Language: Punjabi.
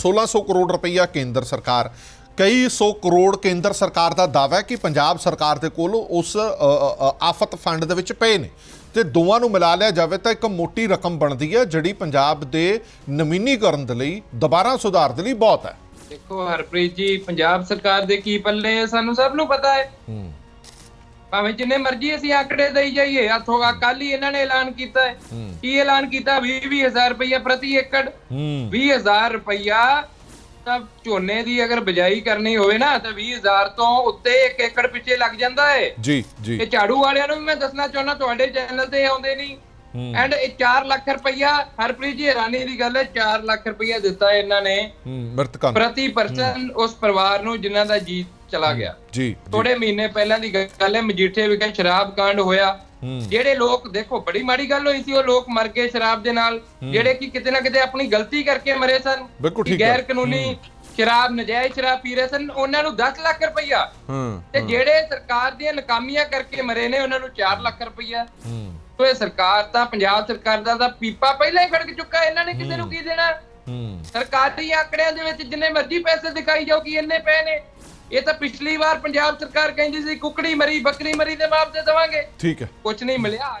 1600 ਕਰੋੜ ਰੁਪਈਆ ਕੇਂਦਰ ਸਰਕਾਰ। ਕਈ ਸੌ ਕਰੋੜ ਕੇਂਦਰ ਸਰਕਾਰ ਦਾ ਦਾਅਵਾ ਹੈ ਕਿ ਪੰਜਾਬ ਸਰਕਾਰ ਦੇ ਕੋਲ ਉਸ ਆਫਤ ਫੰਡ ਦੇ ਵਿੱਚ ਪਏ ਨੇ। ਤੇ ਦੋਵਾਂ ਨੂੰ ਮਿਲਾ ਲਿਆ ਜਾਵੇ ਤਾਂ ਇੱਕ ਮੋਟੀ ਰਕਮ ਬਣਦੀ ਹੈ ਜਿਹੜੀ ਪੰਜਾਬ ਦੇ ਨਵੀਨੀਕਰਨ ਦੇ ਲਈ ਦੁਬਾਰਾ ਸੁਧਾਰ ਦੇ ਲਈ ਬਹੁਤ ਹੈ। ਦੇਖੋ ਹਰਪ੍ਰੀਤ ਜੀ ਪੰਜਾਬ ਸਰਕਾਰ ਦੇ ਕੀ ਪੱਲੇ ਸਾਨੂੰ ਸਭ ਨੂੰ ਪਤਾ ਹੂੰ। ਭਾਵੇਂ ਜਿੰਨੇ ਮਰਜ਼ੀ ਅਸੀਂ ਆંકੜੇ ਦੇਈ ਜਾਈਏ ਹੱਥੋਂ ਕੱਲ ਹੀ ਇਹਨਾਂ ਨੇ ਐਲਾਨ ਕੀਤਾ ਹੈ। ਹੂੰ। ਕੀ ਐਲਾਨ ਕੀਤਾ? 20 20000 ਰੁਪਇਆ ਪ੍ਰਤੀ ਏਕੜ। ਹੂੰ। 20000 ਰੁਪਇਆ ਤਾਂ ਝੋਨੇ ਦੀ ਅਗਰ ਬਿਜਾਈ ਕਰਨੀ ਹੋਵੇ ਨਾ ਤਾਂ 20000 ਤੋਂ ਉੱਤੇ ਇੱਕ ਏਕੜ ਪਿੱਛੇ ਲੱਗ ਜਾਂਦਾ ਹੈ। ਜੀ ਜੀ। ਇਹ ਝਾੜੂ ਵਾਲਿਆਂ ਨੂੰ ਵੀ ਮੈਂ ਦੱਸਣਾ ਚਾਹੁੰਦਾ ਤੁਹਾਡੇ ਚੈਨਲ ਤੇ ਆਉਂਦੇ ਨਹੀਂ। ਐਂਡ ਇਹ 4 ਲੱਖ ਰੁਪਇਆ ਹਰਪ੍ਰੀਤ ਜੀ ਹੈਰਾਨੀ ਦੀ ਗੱਲ ਹੈ 4 ਲੱਖ ਰੁਪਇਆ ਦਿੱਤਾ ਇਹਨਾਂ ਨੇ। ਮਰਤਕਾਂ। ਪ੍ਰਤੀ ਪਰਸਨ ਉਸ ਪਰਿਵਾਰ ਨੂੰ ਜਿਨ੍ਹਾਂ ਦਾ ਜੀ ਚਲਾ ਗਿਆ। ਜੀ ਥੋੜੇ ਮਹੀਨੇ ਪਹਿਲਾਂ ਦੀ ਗੱਲ ਹੈ ਮਜੀਠੇ ਵਿਖੇ ਸ਼ਰਾਬ ਕਾਂਡ ਹੋਇਆ। ਜਿਹੜੇ ਲੋਕ ਦੇਖੋ ਬੜੀ ਮਾੜੀ ਗੱਲ ਹੋਈ ਸੀ ਉਹ ਲੋਕ ਮਰ ਗਏ ਸ਼ਰਾਬ ਦੇ ਨਾਲ। ਜਿਹੜੇ ਕਿ ਕਿਤੇ ਨਾ ਕਿਤੇ ਆਪਣੀ ਗਲਤੀ ਕਰਕੇ ਮਰੇ ਸਨ। ਗੈਰ ਕਾਨੂੰਨੀ ਸ਼ਰਾਬ ਨਜਾਇਜ਼ ਸ਼ਰਾਬ ਪੀ ਰਹੇ ਸਨ ਉਹਨਾਂ ਨੂੰ 10 ਲੱਖ ਰੁਪਈਆ। ਤੇ ਜਿਹੜੇ ਸਰਕਾਰ ਦੀਆਂ ਨਕਾਮੀਆਂ ਕਰਕੇ ਮਰੇ ਨੇ ਉਹਨਾਂ ਨੂੰ 4 ਲੱਖ ਰੁਪਈਆ। ਇਹ ਸਰਕਾਰ ਤਾਂ ਪੰਜਾਬ ਸਰਕਾਰ ਦਾ ਤਾਂ ਪੀਪਾ ਪਹਿਲਾਂ ਹੀ ਖੜਕ ਚੁੱਕਾ ਇਹਨਾਂ ਨੇ ਕਿਸੇ ਨੂੰ ਕੀ ਦੇਣਾ? ਸਰਕਾਰੀ ਆંકੜਿਆਂ ਦੇ ਵਿੱਚ ਜਿੰਨੇ ਮਰਜ਼ੀ ਪੈਸੇ ਦਿਖਾਈ ਜਾਓ ਕਿ ਇੰਨੇ ਪਏ ਨੇ? ਇਹ ਤਾਂ ਪਿਛਲੀ ਵਾਰ ਪੰਜਾਬ ਸਰਕਾਰ ਕਹਿੰਦੀ ਸੀ ਕੁਕੜੀ ਮਰੀ ਬੱਕਰੀ ਮਰੀ ਦੇ ਮੁਆਵਜ਼ੇ ਦੇਵਾਂਗੇ। ਠੀਕ ਹੈ। ਕੁਝ ਨਹੀਂ ਮਿਲਿਆ